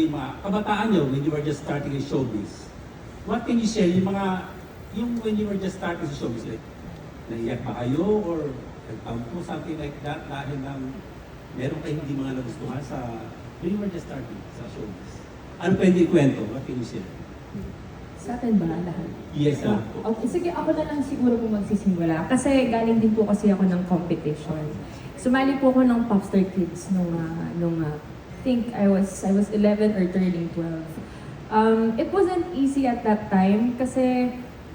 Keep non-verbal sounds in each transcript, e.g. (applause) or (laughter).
yung mga kabataan niyo when you were just starting in showbiz. What can you share yung mga, yung when you were just starting sa showbiz, like, naiyak ba kayo or nagtampo, something like that, dahil ng meron kayong hindi mga nagustuhan sa, when you were just starting sa showbiz. Ano pwede ikwento? What can you share? Sa atin ba lahat? Yes, Ah, alam ko. okay, sige, ako na lang siguro kung magsisimula. Kasi galing din po kasi ako ng competition. Sumali po ako ng Popstar Kids nung, ah, nung I think I was, I was 11 or turning 12. Um, it wasn't easy at that time kasi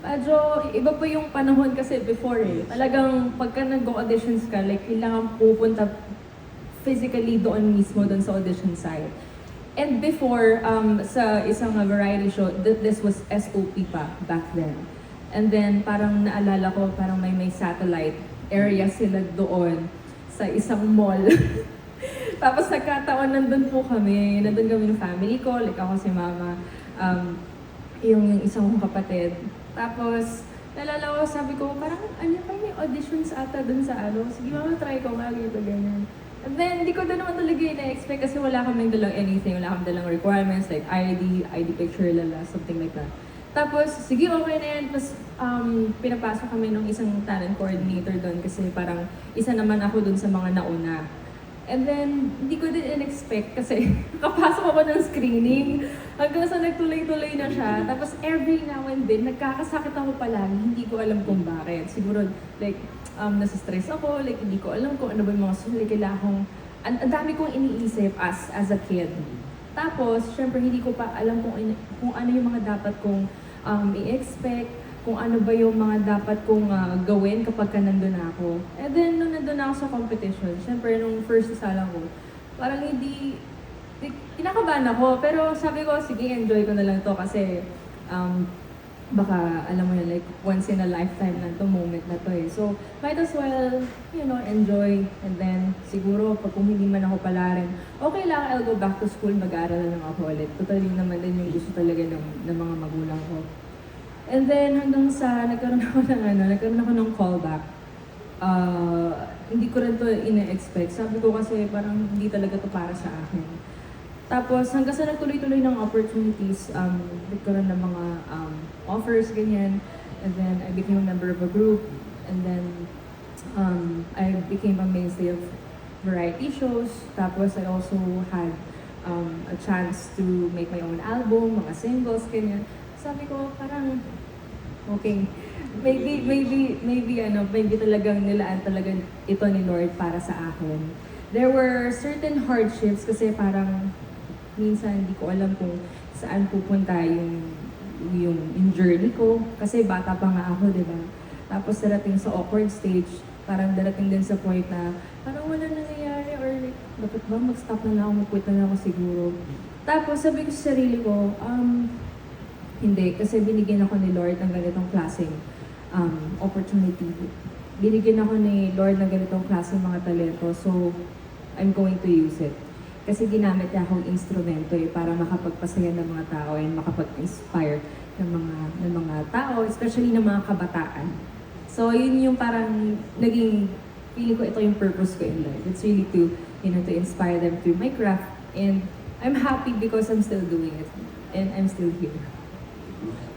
medyo iba po yung panahon kasi before eh. Talagang pagka nag-auditions ka, like kailangan pupunta physically doon mismo doon sa audition site. And before, um, sa isang variety show, th- this was SOP pa back then. And then parang naalala ko, parang may may satellite area sila doon sa isang mall. (laughs) Tapos nagkataon nandun po kami, nandun kami ng family ko, like ako si mama, um, yung, yung isang kong kapatid. Tapos, nalala ko, sabi ko, parang, ano pa may auditions ata dun sa ano, sige mama, try ko nga, ganito, ganyan. And then, hindi ko doon naman talaga ina-expect kasi wala kaming dalang anything, wala kaming dalang requirements like ID, ID picture, lala, something like that. Tapos, sige, okay na yan. Tapos, um, pinapasok kami ng isang talent coordinator doon kasi parang isa naman ako doon sa mga nauna. And then, hindi ko din in-expect kasi (laughs) kapasok ako ng screening hanggang sa nagtuloy-tuloy na siya. Tapos every now and then, nagkakasakit ako palagi, hindi ko alam kung bakit. Siguro, like, um, nasa-stress ako, like, hindi ko alam kung ano ba yung mga sulit. Kailangan ang, ang dami kong iniisip as, as a kid. Tapos, syempre, hindi ko pa alam kung, kung ano yung mga dapat kong um, i-expect, kung ano ba yung mga dapat kong ah, gawin kapag ka nandun ako. And then, nung nandun ako sa competition, syempre, nung first isala ko, parang hindi, di, kinakabahan ako. Pero sabi ko, sige, enjoy ko na lang to kasi um, baka, alam mo yun, like, once in a lifetime na to moment na to eh. So, might as well, you know, enjoy. And then, siguro, pag kung hindi man ako pala rin, okay lang, I'll go back to school, mag-aaral na lang ako ulit. Total yun naman din yung gusto talaga ng, ng mga magulang ko. And then, hanggang sa, nagkaroon ako ng ano, nagkaroon ako ng callback. Ah, hindi ko rin to ina-expect. Sabi ko kasi parang hindi talaga to para sa akin. Tapos hanggang sa nagtuloy-tuloy ng opportunities, um, nagkaroon ng mga um, offers, ganyan. And then I became a member of a group. And then um, I became a mainstay of variety shows. Tapos I also had um, a chance to make my own album, mga singles, ganyan. Sabi ko, parang, okay, maybe, maybe, maybe, ano, maybe talagang nilaan talaga ito ni Lord para sa akin. There were certain hardships kasi parang minsan hindi ko alam kung saan pupunta yung yung, yung journey ko. Kasi bata pa nga ako, di ba? Tapos darating sa awkward stage, parang darating din sa point na parang wala nangyayari or like, dapat ba mag-stop na lang ako, mag-quit na ako siguro. Tapos sabi ko sa sarili ko, um, hindi, kasi binigyan ako ni Lord ng ganitong klaseng um, opportunity. Binigyan ako ni Lord ng ganitong klaseng mga talento, so I'm going to use it. Kasi ginamit niya akong instrumento eh, para makapagpasaya ng mga tao and makapag-inspire ng mga, ng mga tao, especially ng mga kabataan. So, yun yung parang naging, feeling ko ito yung purpose ko in life. It's really to, you know, to inspire them through my craft. And I'm happy because I'm still doing it. And I'm still here. Mm-hmm.